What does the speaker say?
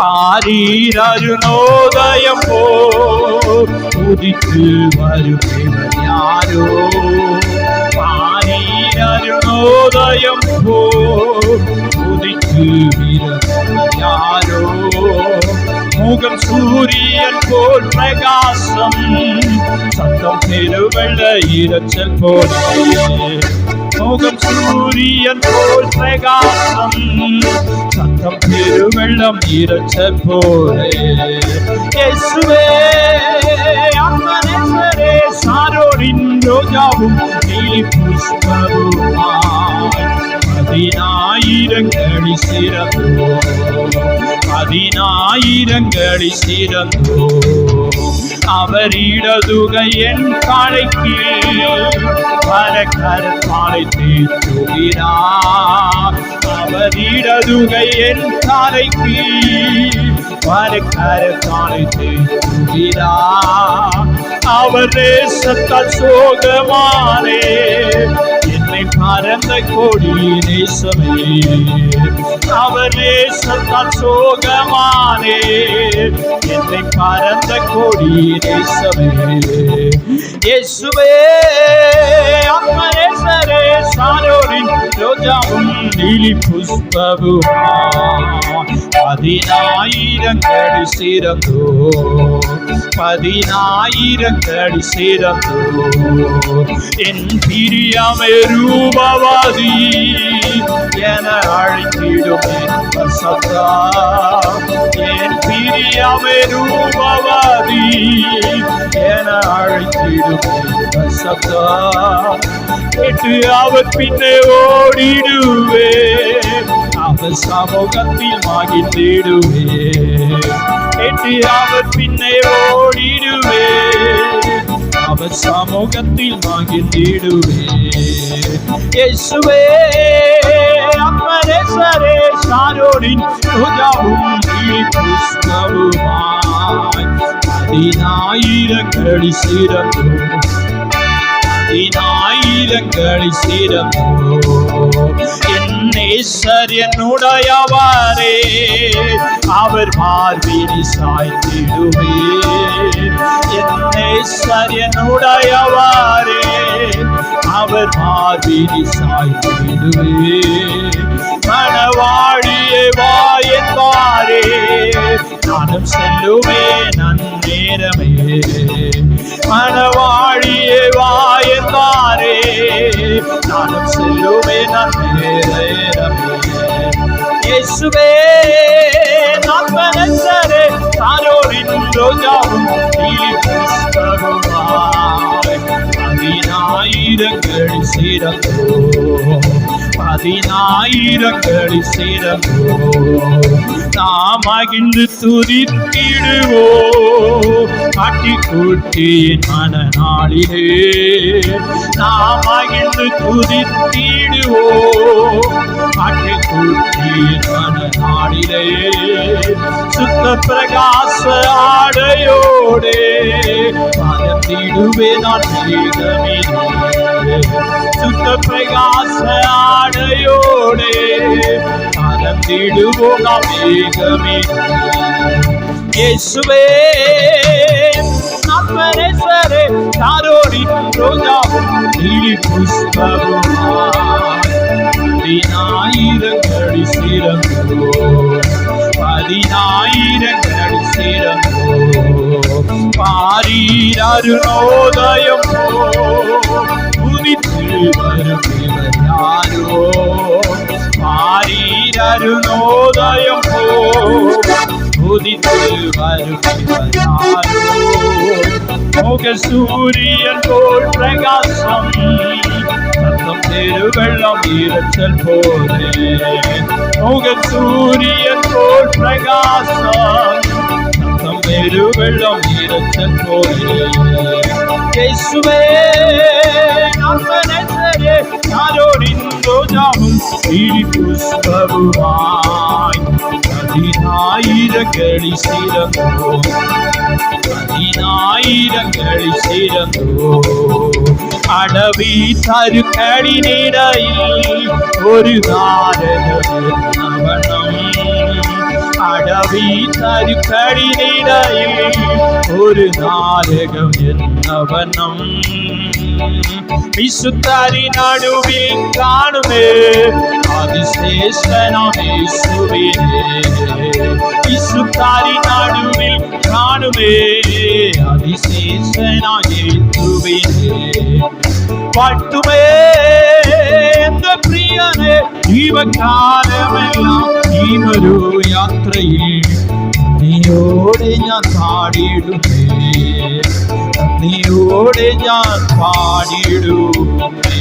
പാരീരരുണോദയം പോ. ഉദിച്ചു വരുന്നവനാരോ? പാരീരരുണോദയം പോ. ഉദിച്ചു വരുന്നവനാരോ? മുഖം സൂര്യൻ പോൽ പ്രകാശം. സത്തം തിരുവെള്ള ഇരച്ചൽ പോലെ. മുഖം സൂര്യൻ പോൽ പ്രകാശം. സത്തം പെരുവെള്ളം ഇരച്ച പോലെ. യേശുവേ അമ്മനേശ്വരേ സാരോടിൻ രോജാവും പുഷ്പവുമായി. പതിനായിരങ്ങളി பதினாயிரங்களில் சிறந்தோ அவரிடதுகை என் காலைக்கு பரக்கர காலை தீர்த்துகிறார் அவரிடதுகை என் காலைக்கு பரக்கர காலை தீர்த்துகிறார் அவர் தேசத்தால் சோகமானே உம்மை பரந்த கோடி நேசமே அவர் நேசத்தால் சோகமானே. என்னை பரந்த கோடி நேசமே இயேசுவே அம்மனேசரே சாரோரின் ரோஜாவும் நீலி புஷ்பவும் பதினாயிரங்கள் சிறந்தோர் பதினாயிரங்கள் சிறந்தோர் என் பிரியமை ரூபவாதி என அழைத்திடும் சப்தா என் பிரியமை ரூபவாதி என அழைத்திடும் சப்தா கேட்டு அவர் பின்னே ஓடிடுவே. അന്ന് സമുഖത്തിൽ വാങ്ങി തേടുവേ കെട്ടിയാവർ പിന്നെ ഓടിടുവേ അവ സമൂഹത്തിൽ വാങ്ങി തേടുവേ യേശുവേ അപ്പനെ സരേ സാരോടിൻ ഭുജവും ഈ പുസ്തവുമായി പതിനായിരങ്ങളിൽ സിറക്കും நீலங்களில் சிறந்தோ என்னை சரியனுடையவாரே அவர் பார்வினி சாய்த்திடுவே. என்னை சரியனுடையவாரே அவர் பார்வினி சாய்த்திடுவே. மணவாழியே வாயன்பாரே நானும் செல்லுவே நன் நேரமே மண യേശുവേ നാത്മനസരെ താരോടിൻ രോജാവും നീലി പുസ്തകവുമായി பதினாயிரங்களில் சிறந்தோ நாம் அகிழ்ந்து துதித்திடுவோ. காட்டி கூட்டியின் மனநாளிலே. நாம் அகிழ்ந்து துதித்திடுவோ. காட்டி கூட்டியின் மனநாளிலே. சுத்த பிரகாச ஆடையோடே. மறந்திடுவே நான் வேதமிலே സുഖപ്രകാശാടയോടെ പരന്നിടുക വേഗമേ യേശുവേ നർമ്മനേശ്വരെ താരോടി രോജാവും പതിനായിരങ്ങളി സ്ഥിരമോ പതിനായിരങ്ങളി സ്ഥിരമോ പാരീരരുണോദയം. പോ പോ ഉദിച്ചു വരുന്നവരാരോ മുഖ സൂര്യൻ പോൽ പ്രകാശം സ്വന്തം തെരുവെള്ളം ഇരച്ചൽ പോലെ. മുഖ സൂര്യൻ പോൽ പ്രകാശം തിരുവെള്ളം ഇരച്ചൽ പോലെ. യേശുവേ രോജാവും ഈ പുഷ്പവുമായി പതിനായിരങ്ങളി സിരന്നു പതിനായിരങ്ങളി സിരന്നു അടവി തരുക്കളിനിടയിൽ ഒരു നാരകവണം അടവി തരുക്കളിനിടയിൽ ഒരു നാരകം എന്നവനം വിശുദ്ധരി നടുവിൽ കാണുമേ അതിശേഷനേശുവിനെ വിശുദ്ധരി നടുവിൽ കാണുമേ അതിശേഷനേശുവിനെ പാട്ടുമേ എന്റെ പ്രിയനെ ജീവകാലമെല്ലാം ഈ ഒരു യാത്രയിൽ നീയോടെ ഞാൻ പാടിയിടുമേ നീയോടെ ഞാൻ പാടിയിടുമേ